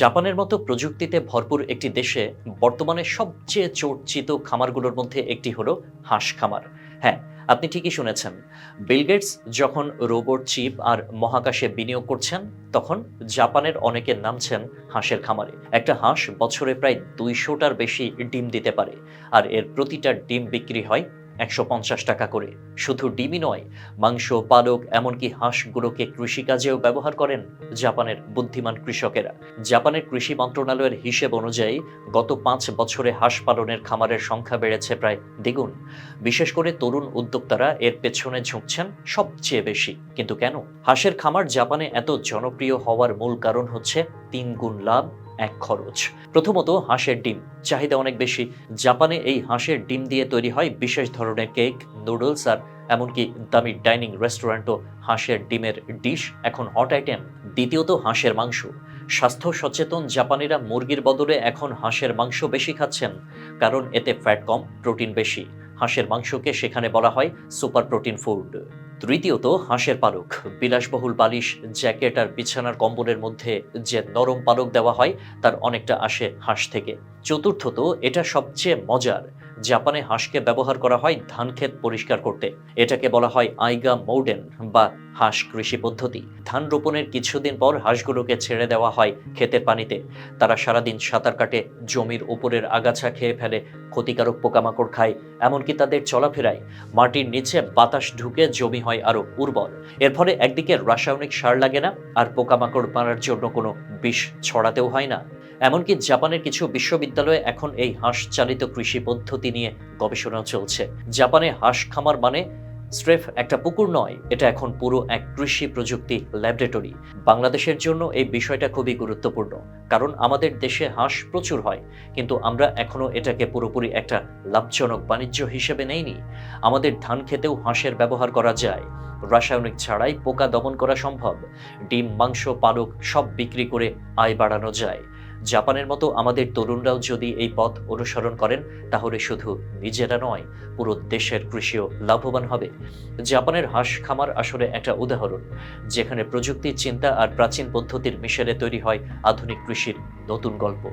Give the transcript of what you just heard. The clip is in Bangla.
জাপানের মতো প্রযুক্তিতে ভরপুর একটি দেশে বর্তমানে সবচেয়ে চর্চিত খামারগুলোর মধ্যে একটি হলো হাঁস খামার। হ্যাঁ আপনি ঠিকই শুনেছেন। বিল গেটস যখন রোবট চিপ আর মহাকাশে বিনিয়োগ করছেন, তখন জাপানের অনেকে নামছেন হাঁসের খামারে। একটা হাঁস বছরে প্রায় দুইশোটার বেশি ডিম দিতে পারে, আর এর প্রতিটা ডিম বিক্রি হয় একশো পঞ্চাশ টাকা করে। শুধু ডিমই নয়, মাংস, পালক, এমনকি হাঁসগুলোকে কৃষিকাজেও ব্যবহার করেন জাপানের বুদ্ধিমান কৃষকেরা। জাপানের কৃষি মন্ত্রণালয়ের হিসেব অনুযায়ী, গত পাঁচ বছরে হাঁস পালনের খামারের সংখ্যা বেড়েছে প্রায় দ্বিগুণ। বিশেষ করে তরুণ উদ্যোক্তারা এর পেছনে ঝুঁকছেন সবচেয়ে বেশি। কিন্তু কেন? হাঁসের খামার জাপানে এত জনপ্রিয় হওয়ার মূল কারণ হচ্ছে তিন গুণ লাভ এক খরচ। প্রথমত হাঁসের ডিম। চাহিদা অনেক বেশি। জাপানে এই হাঁসের ডিম দিয়ে তৈরি হয় বিশেষ ধরনের কেক, নুডলস আর এমনকি দামি ডাইনিং রেস্টুরেন্টও হাঁসের ডিমের ডিশ। এখন হট আইটেম। দ্বিতীয়ত হাঁসের মাংস। স্বাস্থ্য সচেতন জাপানিরা মুরগির বদলে এখন হাঁসের মাংস বেশি খাচ্ছেন, কারণ এতে ফ্যাট কম প্রোটিন বেশি। হাঁসের মাংসকে সেখানে বলা হয় সুপার প্রোটিন ফুড তৃতীয়ত হাঁসের পালক। বিলাসবহুল বালিশ, জ্যাকেট আর বিছানার কম্বলের মধ্যে যে নরম পালক দেওয়া হয়, তার অনেকটা আসে হাঁস থেকে। চতুর্থত, এটা সবচেয়ে মজার জাপানে হাঁসকে ব্যবহার করা হয় ধান ক্ষেত পরিষ্কার করতে। এটাকে বলা হয় আইগা মৌডেন বা হাঁস কৃষি পদ্ধতি। ধান রোপণের কিছুদিন পর হাঁসগুলোকে ছেড়ে দেওয়া হয় ক্ষেতের পানিতে। তারা সারাদিন সাঁতার কাটে, জমির উপরের আগাছা খেয়ে ফেলে, ক্ষতিকারক পোকামাকড় খায়, এমনকি তাদের চলাফেরায় মাটির নিচে বাতাস ঢুকে জমি হয় আরও উর্বর। এর ফলে একদিকে রাসায়নিক সার লাগে না, আর পোকামাকড় মারার জন্য কোনো বিষ ছড়াতেও হয় না। এমনকি জাপানের কিছু বিশ্ববিদ্যালয়ে এখন এই হাঁস চালিত কৃষি পদ্ধতি নিয়ে গবেষণা চলছে। জাপানে হাঁস খামার মানে স্রেফ একটা পুকুর নয়, এটা এখন পুরো এক কৃষি প্রযুক্তি ল্যাবরেটরি। বাংলাদেশের জন্য এই বিষয়টা খুবই গুরুত্বপূর্ণ, কারণ আমাদের দেশে হাঁস প্রচুর হয়, কিন্তু আমরা এখনও এটাকে পুরোপুরি একটা লাভজনক বাণিজ্য হিসেবে নেইনি। আমাদের ধান খেতেও হাঁসের ব্যবহার করা যায়। রাসায়নিক ছাড়াই পোকা দমন করা সম্ভব। ডিম, মাংস, পালক সব বিক্রি করে আয় বাড়ানো যায়। জাপানের মতো আমাদের তরুণরাও যদি এই পথ অনুসরণ করেন, তাহলে শুধু নিজেরা নয়, পুরো দেশের কৃষিও লাভবান হবে। জাপানের হাঁস খামার আসলে একটা উদাহরণ, যেখানে প্রযুক্তির চিন্তা আর প্রাচীন পদ্ধতির মিশেলে তৈরি হয় আধুনিক কৃষির নতুন গল্প।